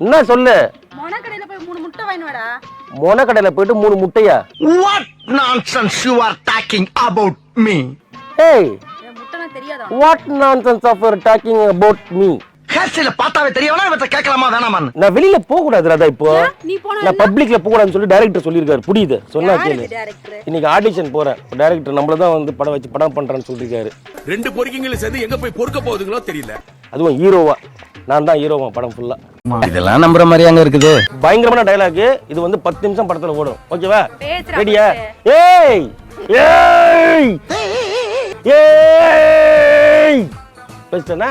என்ன சொல்லு? மொனக்கடையில போய் மூணு முட்டை வாங்கிட்டு வாடா. மொன கடையில போயிட்டு மூணு முட்டையா? What nonsense you are talking about me? ஏய் என் முட்டைனா தெரியாதா? What nonsense of talking about me ஹேர்ஸ்டைல பார்த்தாவே தெரியவனா இவற்றை கேட்கலாமா? வேணாமான்னு. நான் வெளியில போக கூடாது ராதா இப்போ. நான் பப்ளிக்ல போக கூடாதுன்னு சொல்லி டைரக்டர் சொல்லியிருக்காரு. புரியுது? சொன்னா கேளு. டேரக்டர் இன்னைக்கு ஆடிஷன் போறேன். டைரக்டர் நம்மள தான் வந்து படம் வச்சு படம் பண்றேன்னு சொல்லியிருக்காரு. ரெண்டு பொறுக்கிங்களும் சேர்ந்து எங்க போய் பொறுக்க போகுதுங்களோ தெரியல. அதுவும் ஹீரோவா. நான் தான் ஹீரோவா படம் ஃபுல்லா இதெல்லாம் நம்புற மாதிரி அங்க இருக்குது. பயங்கரமான டைலாக் இது வந்து பத்து நிமிஷம் படத்துல ஓடும். ஓகேவா பேசுறா ரெடியா ஏய்! ஏய்! ஏய்! பேசிட்டேனா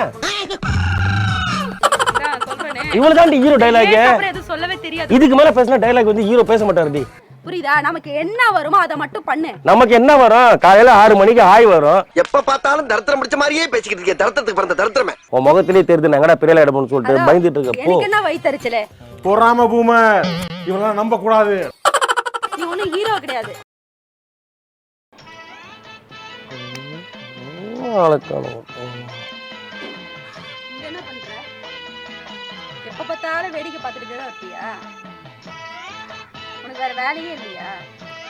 இவ்வளவு தான் ஹீரோ டைலாக் எதுவும் சொல்லவே தெரியாது? இதுக்கு மேல பேசினா டைலாக் வந்து ஹீரோ பேச மாட்டாருடி. புரியுதா? நமக்கு என்ன வருமோ அதை மட்டும் பண்ணு. நமக்கு என்ன வரும்? காலையில ஆறு மணிக்கு ஆய் வரும். எப்ப பார்த்தாலும் தரித்திரம் பிடிச்ச மாதிரியே பேசிக்கிட்டு இருக்கேன் தரித்திரத்துக்கு பிறந்த தரித்திரமே. உன் முகத்திலே தெரியுது நான் எங்கடா பெரிய இடம்னு சொல்லிட்டு பயந்துட்டு இருக்க போ எனக்கு என்ன வயித்தறிச்சல பொறாம பூம இவெல்லாம் நம்ப கூடாது நீ ஒண்ணும் ஹீரோ கிடையாது. ஆளக்காணும். எப்ப பார்த்தாலும் வேடிக்கை பார்த்துட்டு தான் இருப்பியா? உனக்கு வேற வேலையே இல்லையா?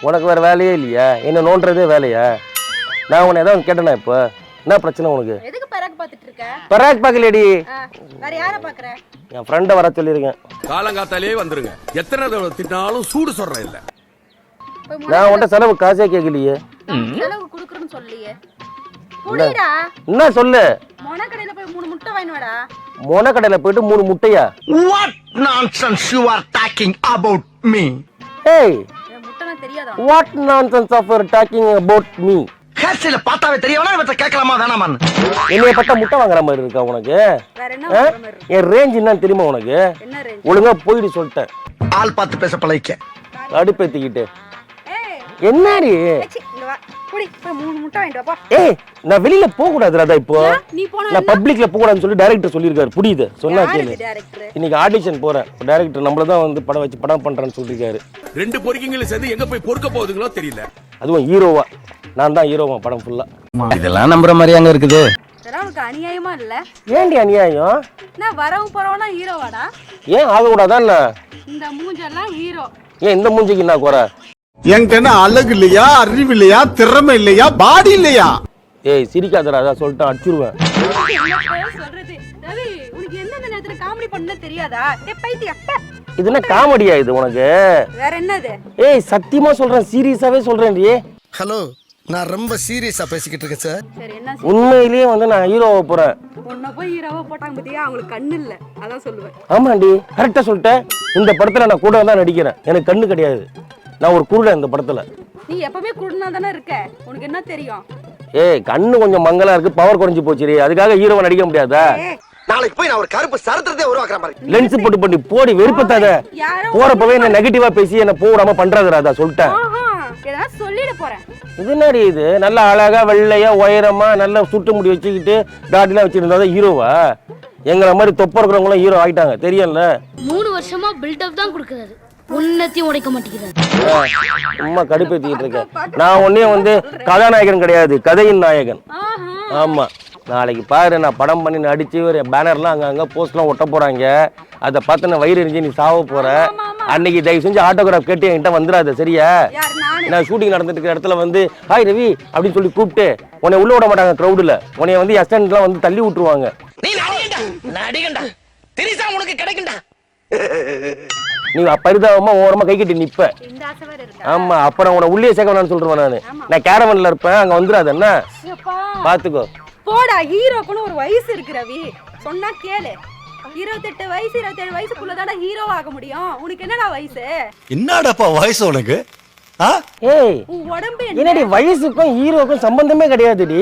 உனக்கு வேற வேலையே இல்லையா? என்ன நோன்றதே வேலையா? நான் உன்னை ஏதாவது கேட்டேனா இப்போ? என்ன பிரச்சனை உனக்கு? எதுக்கு பிறகு பார்த்துட்டு இருக்க? பராக் பார்க்கலடி வேற யார பாக்குற என் ஃப்ரெண்டை வர சொல்லியிருக்கேன். காலங்காத்தாலே வந்துருங்க. எத்தனை தடவை திட்டினாலும் சூடு சொல்றேன் இல்ல. நான் உன்கிட்ட செலவு காசே கேட்கலையே. செலவு குடுக்குறேன்னு சொல்லியே. என்ன? சொல்லு? மொனக்கடையில போய் மூணு முட்டை வாங்கிட்டு வாடா மொன கடையில போயிட்டு மூணு முட்டையா? What nonsense you are talking about me? ஏய் என் முட்டைனா தெரியாதா? What nonsense of talking about me ஹேர்ஸ்டைல பார்த்தாவே தெரியவனா இவற்றை கேட்கலாமா வேணாமான்னு? என்னைய பட்டா முட்டை வாங்குற மாதிரி இருக்கா உனக்கு? வேற என்ன ஆ? வாங்குற மாதிரி இருக்கு? என் ரேஞ்ச் என்னன்னு தெரியுமா உனக்கு? என்ன ரேஞ்ச் ஒழுங்கா போயிடு சொல்லிட்டேன். ஆள் பார்த்து பேச பழகிக்க. அடுப்பேத்திக்கிட்டு என்னடி? ச்சீ, இங்க வா குடி போய் மூணு முட்டை வாங்கிட்டு வாப்பா. ஏய் நான் வெளியில போக கூடாது ராதா இப்போ நீ போன நான் பப்ளிக்ல போக கூடாதுன்னு சொல்லி டைரக்டர் சொல்லியிருக்காரு. புரியுது? சொன்னா கேளு. இன்னைக்கு ஆடிஷன் போறேன். டைரக்டர் நம்மள தான் வந்து படம் வச்சு படம் பண்றேன்னு சொல்லியிருக்காரு. ரெண்டு பொறுக்கிங்களும் சேர்ந்து எங்க போய் பொறுக்க போகுதுங்களோ தெரியல. அதுவும் ஹீரோவா. நான் தான் ஹீரோவா படம் ஃபுல்லா இதெல்லாம் நம்புற மாதிரி அங்க இருக்குது. இதெல்லாம் உனக்கு அநியாயமா இல்ல? ஏண்டி அநியாயம்? நான் வரவும் போறவனா ஹீரோவாடா? ஏன் இந்த மூஞ்செல்லாம் ஹீரோ. ஏன் இந்த மூஞ்சிக்கு என்ன குறை? என்கிட்ட அழகு இல்லையா அறிவு இல்லையா திறமை இல்லையா பாடி இல்லையா? ஏய் சிரிக்காதடா அதான் சொல்லிட்டு அடிச்சிருவேன். இது என்ன காமெடியா இது உனக்கு? வேற என்னது ஏய் சத்தியமா சொல்றேன் சீரியஸாவே சொல்றேன்டி. ஹலோ நான் ரொம்ப சீரியஸா பேசிக்கிட்டு இருக்கேன் சார். சரி என்ன உண்மையிலேயே வந்து நான் ஹீரோவை போறேன். உன்னை போய் ஹீரோவா போட்டாங்க பத்தியா? அவங்களுக்கு கண்ணு இல்ல. அதான் சொல்லுவேன். ஆமாண்டி கரெக்டா சொல்லிட்டேன். இந்த படத்துல நான் கூட தான் நடிக்கிறேன். எனக்கு கண்ணு கிடையாது. நான் ஒரு குருடன் இந்த படத்துல. நீ எப்பவுமே குடுனா தானே இருக்க? உனக்கு என்ன தெரியும்? ஏய் கண்ணு கொஞ்சம் மங்கலா இருக்கு பவர் குறைஞ்சு போச்சுரி அதுக்காக ஹீரோவை நடிக்க முடியாதா? நாளைக்கு போய் நான் ஒரு கருப்பு சரித்திரத்தை உருவாக்குறேன் பாருங்க லென்ஸ் போட்டு பண்ணி போடி வெறுப்பத்தாத. யாரோ போறப்பவே என்ன நெகட்டிவா பேசி என்ன போடாம பண்றாதடா சொல்லிட்டேன். ஆஹா ஏதாவது சொல்லிட போறேன். இது என்னடி இது? நல்லா அழகா வெள்ளையா உயரமா நல்லா சுட்டு முடி வச்சுக்கிட்டு தாடிலாம் வச்சிருந்தா ஹீரோவா? எங்களை மாதிரி தொப்ப இருக்கிறவங்களும் ஹீரோ ஆயிட்டாங்க தெரியல மூணு வருஷமா பில்டப் தான் கொடுக்கறாரு. உன்னத்தையும் உடைக்க மாட்டேங்கிறாரு. சும்மா கடுப்பேத்திக்கிட்டு இருக்கேன். நான் ஒன்னே வந்து கதாநாயகன் கிடையாது கதையின் நாயகன். ஆஹா. ஆமா. நாளைக்கு பாரு நான் படம் பண்ணி நடிச்சு ஒரு பேனர்லாம் அங்க அங்க போஸ்ட்லாம் ஒட்ட போறாங்க. அதை பார்த்து நான் வயிறு எரிஞ்சு நீ சாவ போற. அன்னைக்கு தயவு செஞ்சு ஆட்டோகிராஃப் கேட்டு என்கிட்ட வந்துடாத சரியா? நானு? நான் ஷூட்டிங் நடந்துட்டு இருக்கிற இடத்துல வந்து ஹாய் ரவி அப்படின்னு சொல்லி கூப்பிட்டு உன்னை உள்ள விட மாட்டாங்க க்ரௌடில் உன்னைய வந்து அசிஸ்டன்ட்லாம் வந்து தள்ளி விட்டுருவாங்க. நீ நடிகண்டா? நடிகண்டா? திரிசா உனக்கு கிடைக்குண்டா? நீ பரிதாபமா ஓரமா கை கட்டி நிப்ப. ஆமா அப்புறம் உன்னை உள்ளே சேர்க்க வேணாம்னு சொல்றேன் நான். நான் கேரவன்ல இருப்பேன் அங்க வந்துடாது என்ன? பாத்துக்கோ. போடா ஹீரோக்குன்னு ஒரு வயசு இருக்கு ரவி. சொன்னா கேளு. இருபத்தெட்டு வயசு இருபத்தேழு வயசுக்குள்ள தானே ஹீரோ ஆக முடியும். உனக்கு என்னடா வயசு? என்னடாப்பா வயசு உனக்கு? ஆ? ஏய் உன் உடம்பு என்ன? என்னடி வயசுக்கும் ஹீரோக்கும் சம்பந்தமே கிடையாதுடி.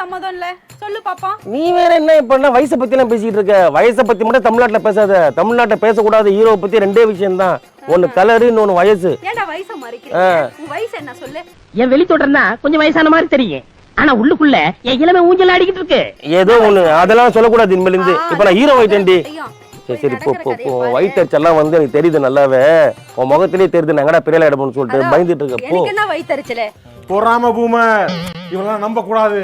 சம்மதம் இல்ல? சொல்லு பாப்போம் நீ வேற என்ன இப்ப என்ன வயசை பத்தி எல்லாம் பேசிட்டு இருக்க? வயசை பத்தி மட்டும் தமிழ்நாட்டுல பேசாத. தமிழ்நாட்டுல பேசக்கூடாத ஹீரோவை பத்தி ரெண்டே விஷயம் தான் ஒன்னு கலரு இன்னொன்னு வயசு. ஏன்டா வயசை மறைக்கிறீங்க? உன் வயசு என்ன சொல்லு? என் வெளி தோற்றம்னா கொஞ்சம் வயசான மாதிரி தெரியும் ஆனா உள்ளுக்குள்ள என் இளமை ஊஞ்சல் ஆடிக்கிட்டு இருக்கு. ஏதோ ஒண்ணு. அதெல்லாம் சொல்லக்கூடாது இனிமேல் இருந்து இப்ப நான் ஹீரோ ஆயிட்டேன்டி. சரி சரி போ போ போ. ஒயிட் டச் எல்லாம் வந்து எனக்கு தெரியுது நல்லாவே. உன் முகத்திலே தெரியுது. நான் எங்கடா பெரிய இடம்னு சொல்லிட்டு பயந்துட்டு இருக்க. போ. என்ன வயித்தறிச்சல பொறாம பூம. இவெல்லாம் நம்ப கூடாது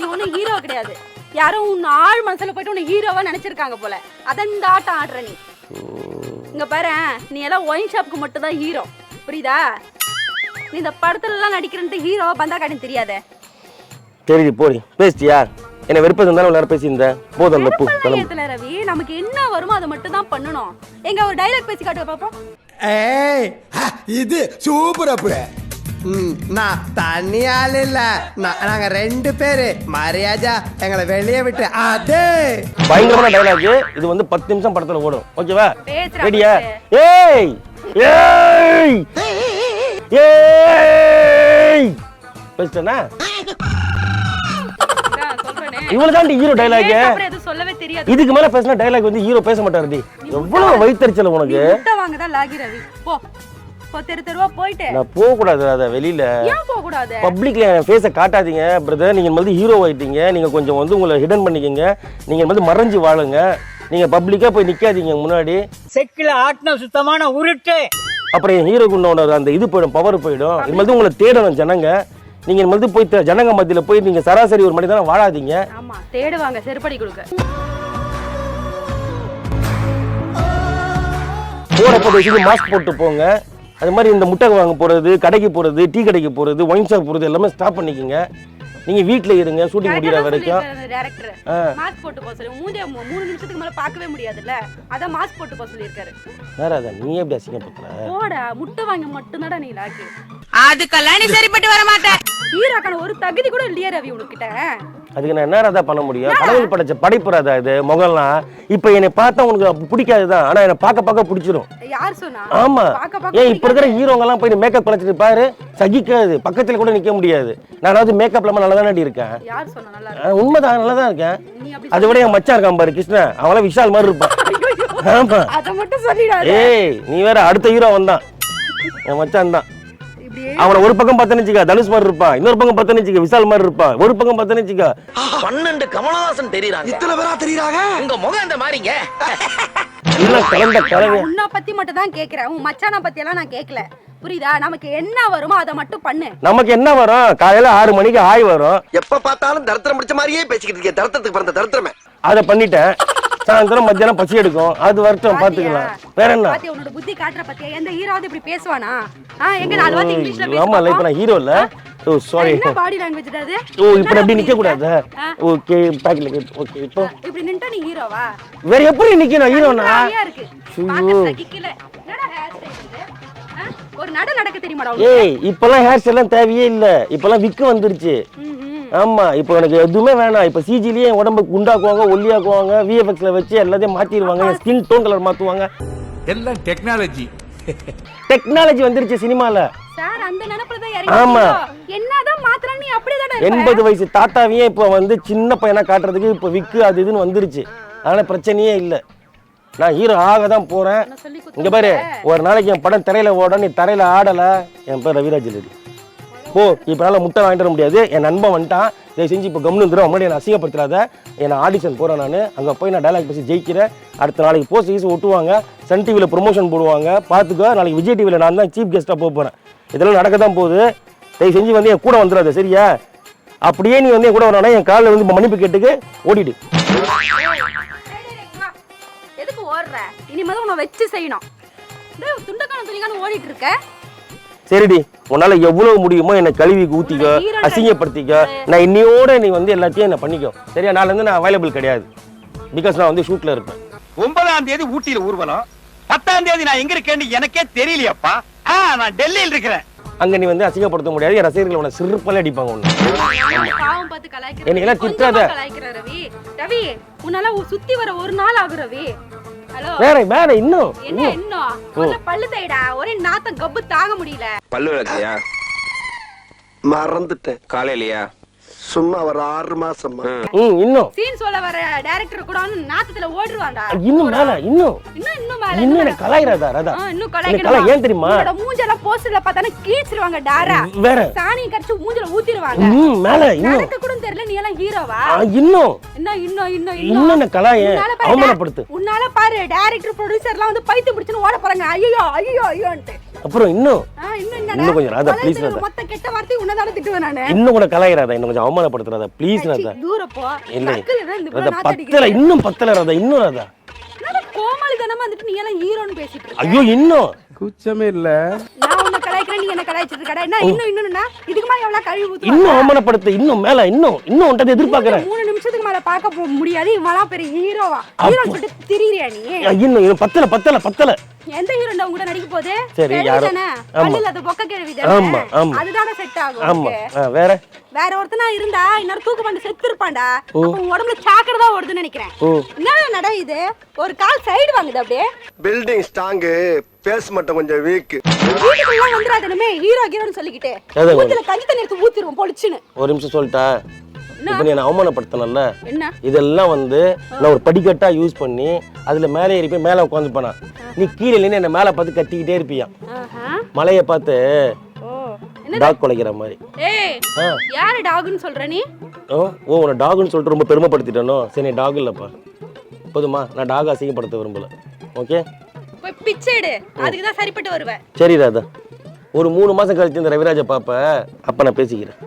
நீ ஒண்ணும் ஹீரோ கிடையாது. யாரும் உன் ஆள் மனசுல போயிட்டு உன்னை ஹீரோவா நினைச்சிருக்காங்க போல. அதான் இந்த ஆட்டம் ஆடுற நீ. இங்க பாரு நீ எல்லாம் ஒயின் ஷாப்க்கு மட்டும் தான் ஹீரோ புரியுதா? நீ இந்த படத்துல எல்லாம் நடிக்கிறன்ட்டு ஹீரோவா பந்தா காட்டின்னு தெரியாதே. சரி போடி. பேசிட்டியா? என்ன வெறுப்பது இருந்தாலும் நேரம் பேசியிருந்தேன் போதும் அந்த பூ கிளம்பு. ரவி. நமக்கு என்ன வருமோ அதை மட்டும் தான் பண்ணணும். எங்க ஒரு டைலாக் பேசி காட்டுங்க பாப்போம். ஏய் இது சூப்பர் அப்பு நான் தனி ஆள் இல்ல நான்- நாங்க ரெண்டு பேரு மரியாதா எங்களை வெளியே விட்டு அதே பயங்கரமான டைலாக் இது வந்து பத்து நிமிஷம் படத்துல ஓடும் ஓகேவா ரெடியா. ஏய் ஏய் ஏய் பேசிட்டேனா. இவ்வளவு ஹீரோ டைலாக் இதுக்கு மேல பேசினா டைலாக் வந்து ஹீரோ பேச மாட்டாருடி எவ்வளவு வயிற்றுச்சல் உனக்கு தெரு தெருவா போயிட்டு. நான் போக கூடாது அத வெளியில. ஏன் போக கூடாது பப்ளிக்ல என் ஃபேஸை காட்டாதீங்க பிரதர் நீங்க வந்து ஹீரோ ஆயிட்டீங்க. நீங்க கொஞ்சம் வந்து உங்களை ஹிடன் பண்ணிக்கங்க. நீங்க வந்து மறைஞ்சு வாழுங்க. நீங்க பப்ளிக்கா போய் நிக்காதீங்க முன்னாடி. செக்கில ஆட்டின சுத்தமான உருட்டு. அப்புறம் என் ஹீரோக்கு உன்னோட அந்த இது போயிடும் பவர் போயிடும். இது மாதிரி உங்களை தேடணும் ஜனங்க. நீங்க மாதிரி போய் ஜனங்க மத்தியில போய் நீங்க சராசரி ஒரு மணி தானே வாழாதீங்க. ஆமா தேடுவாங்க செருப்படி கொடுக்க. போறப்ப மாஸ்க் போட்டு போங்க. அது மாதிரி இந்த முட்டை வாங்க போறது கடைக்கு போறது டீ கடைக்கு போறது ஒயின் ஷாப் போறது எல்லாமே ஸ்டாப் பண்ணிக்கங்க. நீங்க வீட்ல இருங்க ஷூட்டிங் முடிகிற வரைக்கும். டேரக்டர். மாஸ்க் போட்டு போக சொல்லி. மூஞ்ச மூ- மூணு நிமிஷத்துக்கு மேல பார்க்கவே முடியாதுல்ல? அதான் மாஸ்க் போட்டு போக சொல்லியிருக்காரு வேற அதான் நீ எப்படி அசிங்கப்படுத்துற? போடா முட்டை வாங்கி மட்டும்தாடா நீ லாக்கி அதுக்கெல்லாம் நீ சரிப்பட்டு வர மாட்டேன் ஹீரோக்கான ஒரு தகுதி கூட இல்லையா ரவி உனக்கிட்ட. அதுக்கு நான் என்ன ராதா பண்ண முடியும்? கடவுள் படைச்ச படைப்பு ராதா இது? முகம்லாம் இப்போ என்னை பார்த்தா உனக்கு பிடிக்காது தான் ஆனா என்னை பார்க்க பார்க்க பிடிச்சிரும். யார் சொன்னா? ஆமா. ஏன் இப்ப இருக்கிற ஹீரோங்க எல்லாம் போய் மேக்கப் குறைச்சிட்டு பாரு சகிக்காது. பக்கத்துல கூட நிக்க முடியாது. நானாவது மேக்கப் இல்லாம நல்லா தானே இருக்கேன் உண்மைதான் நல்லா தான் இருக்கேன். அதை விட என் மச்சான் இருக்கான் பாரு கிருஷ்ணன் அவங்களாம் விஷால் மாதிரி இருப்பான். ஆமா. ஏய் நீ வேற அடுத்த ஹீரோ வந்தான் என் மச்சான் தான் அவனை ஒரு பக்கம் பார்த்தேன்னு வச்சுக்க தனுஷ் மாதிரி இருப்பான் இன்னொரு பக்கம் பார்த்தேன்னு வச்சுக்க விஷால் மாதிரி இருப்பான் ஒரு பக்கம் பார்த்தேன்னு வச்சுக்க பன்னெண்டு கமலஹாசன் தெரியுறாங்க. இத்தனை பேரா தெரியுறாங்க? உங்க முகம் அந்த மாதிரிங்க. எல்லாம் கலந்த கலவை. நான் உன்னை பத்தி மட்டும் தான் கேக்குறேன். உன் மச்சான பத்தி எல்லாம் நான் கேட்கல புரியுதா? நமக்கு என்ன வருமோ அதை மட்டும் பண்ணு. நமக்கு என்ன வரும்? காலையில ஆறு மணிக்கு ஆய் வரும். எப்ப பார்த்தாலும் தரித்திரம் பிடிச்ச மாதிரியே பேசிக்கிட்டு இருக்கேன் தரித்திரத்துக்கு பிறந்த தரித்திரமே. அதை பண்ணிட்டேன். சாயந்தரம் மத்தியானம் பசி எடுக்கும். அது வரட்டும் பாத்துக்கலாம். வேற என்ன? பாத்தியா உன்னோட புத்தி காட்டுற பத்தியா? எந்த ஹீரோவது இப்படி பேசுவானா? ஆ எங்க நாலு வார்த்தை இங்கிலீஷ்ல ஆமா இல்ல இப்ப நான் ஹீரோ இல்ல. ஓ சாரி என்ன பாடி லாங்குவேஜ் அது? ஓ இப்ப அப்படி நிக்க கூடாது. ஓகே பேக்ல ஓகே இப்போ? இப்படி நின்னுட்டா நீ ஹீரோவா வேற எப்படி நிக்கணும் ஹீரோனா இருக்கு. ஐயோ. பார்க்க சகிக்கல என்னடா ஹேர் ஸ்டைல் இது? ஒரு நட நடக்க தெரியுமாடா ஏய் இப்பெல்லாம் ஹேர் ஸ்டைல்லாம் தேவையே இல்ல. இப்பெல்லாம் விக்கு வந்துருச்சு. ம், ம். ஆமா இப்போ எனக்கு எதுவுமே வேணாம். இப்போ சிஜிலேயே என் உடம்பு குண்டாக்குவாங்க ஒல்லியாக்குவாங்க விஎஃப்எக்ஸ்ல வச்சு எல்லாத்தையும் மாத்திடுவாங்க என் ஸ்கின் டோன் கலர் மாத்துவாங்க. எல்லாம் டெக்னாலஜி டெக்னாலஜி வந்துருச்சு சினிமால. சார் அந்த நினைப்புல தான் ஆமா. இறங்கி என்னதான் மாத்திரம் நீ அப்படியே தானே எண்பது வயசு தாத்தாவையே இப்போ வந்து சின்ன பையனா காட்டுறதுக்கு இப்போ விக்கு அது இதுன்னு வந்துருச்சு. அதனால பிரச்சனையே இல்லை. நான் ஹீரோ ஆக தான் போறேன். இங்க பாரு ஒரு நாளைக்கு என் படம் திரையில ஓட நீ தரையில ஆடல. என் பேர் ரவிராஜ் ரெட்டி போ இப்போ என்னால் முட்டை வாங்கிட்டு வர முடியாது. என் நண்பன் வந்துட்டான். இதை செஞ்சு இப்போ கம்னு வந்துடும் முன்னாடி நான் அசிங்கப்படுத்துறாத என்னை ஆடிஷன் போகிறேன் நான். அங்கே போய் நான் டைலாக் பேசி ஜெயிக்கிறேன். அடுத்த நாளைக்கு போஸ்ட் கீஸ் ஒட்டுவாங்க. சன் டிவியில் ப்ரொமோஷன் போடுவாங்க. பார்த்துக்கோ நாளைக்கு விஜய் டிவியில் நான் தான் சீஃப் கெஸ்ட்டாக போக போகிறேன் இதெல்லாம் நடக்க தான் போகுது. தயவு செஞ்சு வந்து என் கூட வந்துடாத சரியா? அப்படியே நீ வந்து என் கூட வரணும் என் காலில் வந்து மன்னிப்பு கேட்டுக்கு ஓடிடு. எதுக்கு ஓடுற? இனிமேல் உன்னை வச்சு செய்யணும். துண்டக்கான துணிக்கான ஓடிட்டு இருக்க. சரிடி உன்னால எவ்வளவு முடியுமோ என்னை கழுவி ஊத்திக்கோ அசிங்கப்படுத்திக்கோ. நான் இன்னையோட நீ வந்து எல்லாத்தையும் என்ன பண்ணிக்கோ. சரியா? நாளைல இருந்து நான் அவைலபிள் கிடையாது. பிகாஸ் நான் வந்து ஷூட்ல இருப்பேன். ஒன்பதாம் தேதி ஊட்டியில ஊர்வலம். பத்தாம் தேதி நான் எங்க இருக்கேன்னு எனக்கே தெரியலையாப்பா. ஆ, நான் டெல்லியில் இருக்கிறேன். அங்க நீ வந்து அசிங்கப்படுத்த முடியாது. என் ரசிகர்கள் உன்னை சிறுப்பால அடிப்பாங்க பாவம் பார்த்து கலாய்க்கிற என்னை கொஞ்சமா திட்டாத. கலாய்க்கிற ரவி ரவி உன்னால சுத்தி வர ஒரு நாள் ஆகும் ரவி. வேற வேற இன்னும்? என்ன இன்னும்? முதல்ல பல்லு தைடா ஒரே நாத்தம் கப்பு தாங்க முடியல. பல்லு விளக்கையா மறந்துட்டேன். காலையிலயா? சும்மா ஒரு ஆறு மாசமா இன்னும். சீன் சொல்ல வர டைரக்டர் கூட வந்து நாத்தத்துல ஓடுவான்டா இன்னும் மேல இன்னும். இன்னும் இன்னும் மேல இன்னும் எனக்கு கலாயிராதா ராதா இன்னும் எனக்கு கலாய்க்கணுமா? கலாய் ஏன் தெரியுமா? உன்னோட மூஞ்செல்லாம் போஸ்டர்ல பார்த்தானே கீச்சிருவாங்க டாரா. வேற. சாணியை கடிச்சு மூஞ்சில ஊத்திடுவாங்க ம் மேல இன்னும். நடக்க கூட தெரியல நீ எல்லாம் ஹீரோவா? இன்னும். இன்னும் இன்னும் இன்னும் இன்னும்? என்ன கலாய அவமானப்படுத்து. உன்னால பாரு டைரக்டர் ப்ரொடியூசர்லாம் வந்து பைத்து பிடிச்சுன்னு ஓட போறாங்க. ஐயோ ஐயோ ஐயோன்ட்டு. அப்புறம் இன்னும் கொஞ்சம் ராதா ப்ளீஸ் இருக்கிற ராதா. மொத்த கெட்ட வார்த்தை உன்னதால திட்டுவேன் நானு? இன்னும் கூட கலாயிராதா இன்னும் கொஞ்சம் அவமானப்படுத்துறாதா ப்ளீஸ் ராதா. தூர போ. இல்லை. ராதா பத்தல? இன்னும் பத்தல ராதா இன்னும் ராதா. கோமாளி தனமா வந்துட்டு நீ எல்லாம் ஹீரோன்னு பேசிட்டு இருக்க. ஐயோ இன்னும். குச்சமே இல்ல. நான் உன்னை கலாய்க்கிறேன் நீ என்ன கலாய்ச்சிட்டு இருக்கடா என்ன இன்னும் இன்னும்னா இதுக்கு மேல எவ்வளவு கழுவி ஊத்துவாங்க இன்னும் அவமானப்படுத்த இன்னும் மேல இன்னும் இன்னும் உன்கிட்ட எதிர்பார்க்கறேன். மூணு நிமிஷத்துக்கு மேல பார்க்க முடியாது. இவெல்லாம் பெரிய ஹீரோவா ஹீரோ சொல்லிட்டு திரியறியா நீ? இன்னும் இன்னும் பத்தல பத்தல பத்தல. எந்த ஹீரோண்டா உங்க கூட நடிக்க போகுது? சரி, கேள்வி யாரோ-? ஆமா. இல்லாத பொக்க கேள்வி ஆமா, ஆமா. அதுதானே செட் ஆகும். ஆமா. வேற? வேற ஒருத்தனா இருந்தா இன்னொரு தூக்கு பண்ணி செத்து இருப்பான்டா அப்ப உன் உடம்புல சாக்கடை தான் ஓடுதுன்னு நினைக்கிறேன். ஓ. என்னடா நட இது? ஒரு கால் சைடு வாங்குது அப்படியே. பில்டிங் ஸ்ட்ராங்கு பேஸ் மட்டும் கொஞ்சம் வீக் வீட்டுக்குள்ள வந்துடாதனுமே ஹீரோ ஹீரோன்னு சொல்லிக்கிட்டு? ஊத்துல கஞ்சி தண்ணி எடுத்து ஊத்திருவோம் பொழிச்சுன்னு. ஒரு நிமிஷம் சொல்லிட்டா? இப்போ நீ என்ன இதெல்லாம் வந்து நான் ஒரு படிக்கட்டா யூஸ் பண்ணி அதுல மேலே ஏறி போய் மேலே உட்காந்துப்பேனா நீ கீழே இல்லைன்னு என்ன மேலே பார்த்து கத்திக்கிட்டே இருப்பியா. மலையை பார்த்து டாக் குலைக்கிற மாதிரி. யாரு டாகுன்னு சொல்ற நீ? ஓ ஓ உன்னை டாகுன்னு சொல்லிட்டு ரொம்ப பெருமைப்படுத்திட்டனோ? சரி நீ டாக் இல்லைப்பா. போதுமா நான் டாக் அசிங்கப்படுத்த விரும்பல. ஓகே போய் பிச்சை எடு. அதுக்கு தான் சரிப்பட்டு வருவேன் சரி ராதா. ஒரு மூணு மாசம் கழிச்சு இந்த ரவிராஜை பார்ப்ப அப்ப நான் பேசிக்கிறேன்.